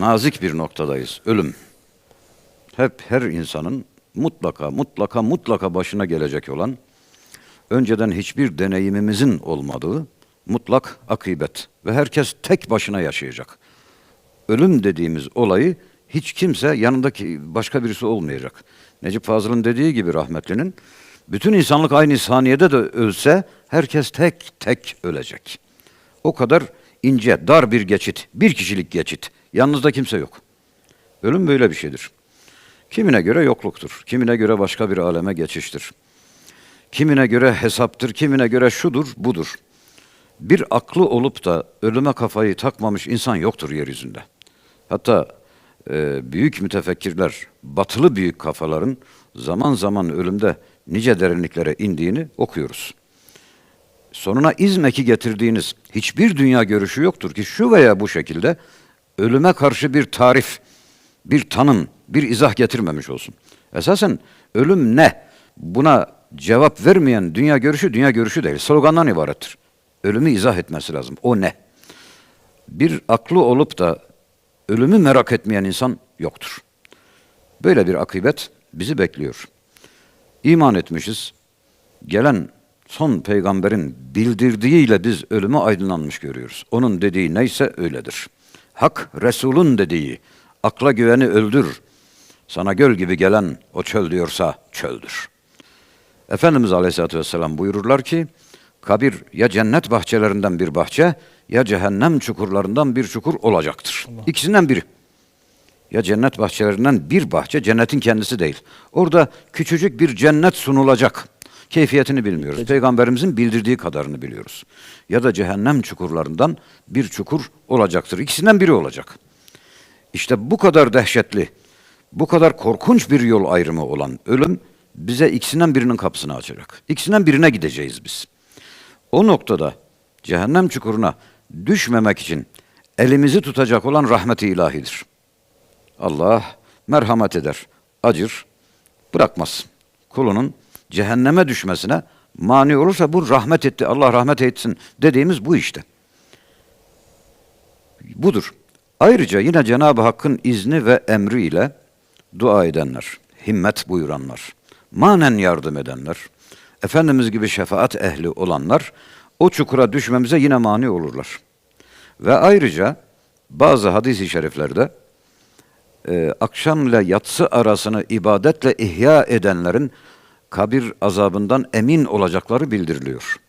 nazik bir noktadayız. Ölüm. Hep her insanın mutlaka mutlaka mutlaka başına gelecek olan önceden hiçbir deneyimimizin olmadığı mutlak akıbet ve herkes tek başına yaşayacak. Ölüm dediğimiz olayı hiç kimse yanındaki başka birisi olmayacak. Necip Fazıl'ın dediği gibi rahmetlinin bütün insanlık aynı saniyede de ölse herkes tek tek ölecek. O kadar ince, dar bir geçit, bir kişilik geçit. Yanınızda kimse yok. Ölüm böyle bir şeydir. Kimine göre yokluktur, kimine göre başka bir aleme geçiştir. Kimine göre hesaptır, kimine göre şudur, budur. Bir aklı olup da ölüme kafayı takmamış insan yoktur yeryüzünde. Hatta e, büyük mütefekkirler, batılı büyük kafaların zaman zaman ölümde nice derinliklere indiğini okuyoruz. Sonuna izmeki getirdiğiniz hiçbir dünya görüşü yoktur ki şu veya bu şekilde ölüme karşı bir tarif, bir tanım, bir izah getirmemiş olsun. Esasen ölüm ne? Buna cevap vermeyen dünya görüşü dünya görüşü değil. Slogandan ibarettir. Ölümü izah etmesi lazım. O ne? Bir aklı olup da ölümü merak etmeyen insan yoktur. Böyle bir akıbet bizi bekliyor. İman etmişiz. Gelen son peygamberin bildirdiğiyle biz ölümü aydınlanmış görüyoruz. Onun dediği neyse öyledir. Hak Resul'ün dediği, akla güveni öldür. Sana göl gibi gelen o çöl diyorsa çöldür. Efendimiz Aleyhisselatü Vesselam buyururlar ki, kabir ya cennet bahçelerinden bir bahçe ya cehennem çukurlarından bir çukur olacaktır. İkisinden biri. Ya cennet bahçelerinden bir bahçe, cennetin kendisi değil. Orada küçücük bir cennet sunulacak. Keyfiyetini bilmiyoruz. Peygamberimizin bildirdiği kadarını biliyoruz. Ya da cehennem çukurlarından bir çukur olacaktır. İkisinden biri olacak. İşte bu kadar dehşetli, bu kadar korkunç bir yol ayrımı olan ölüm bize ikisinden birinin kapısını açacak. İkisinden birine gideceğiz biz. O noktada cehennem çukuruna düşmemek için elimizi tutacak olan rahmeti ilahidir. Allah merhamet eder, acır, bırakmaz. Kulunun cehenneme düşmesine mani olursa bu rahmet etti, Allah rahmet etsin dediğimiz bu işte. Budur. Ayrıca yine Cenab-ı Hakk'ın izni ve emriyle dua edenler, himmet buyuranlar, manen yardım edenler, Efendimiz gibi şefaat ehli olanlar o çukura düşmemize yine mani olurlar. Ve ayrıca bazı hadis-i şeriflerde e, akşam ile yatsı arasını ibadetle ihya edenlerin kabir azabından emin olacakları bildiriliyor.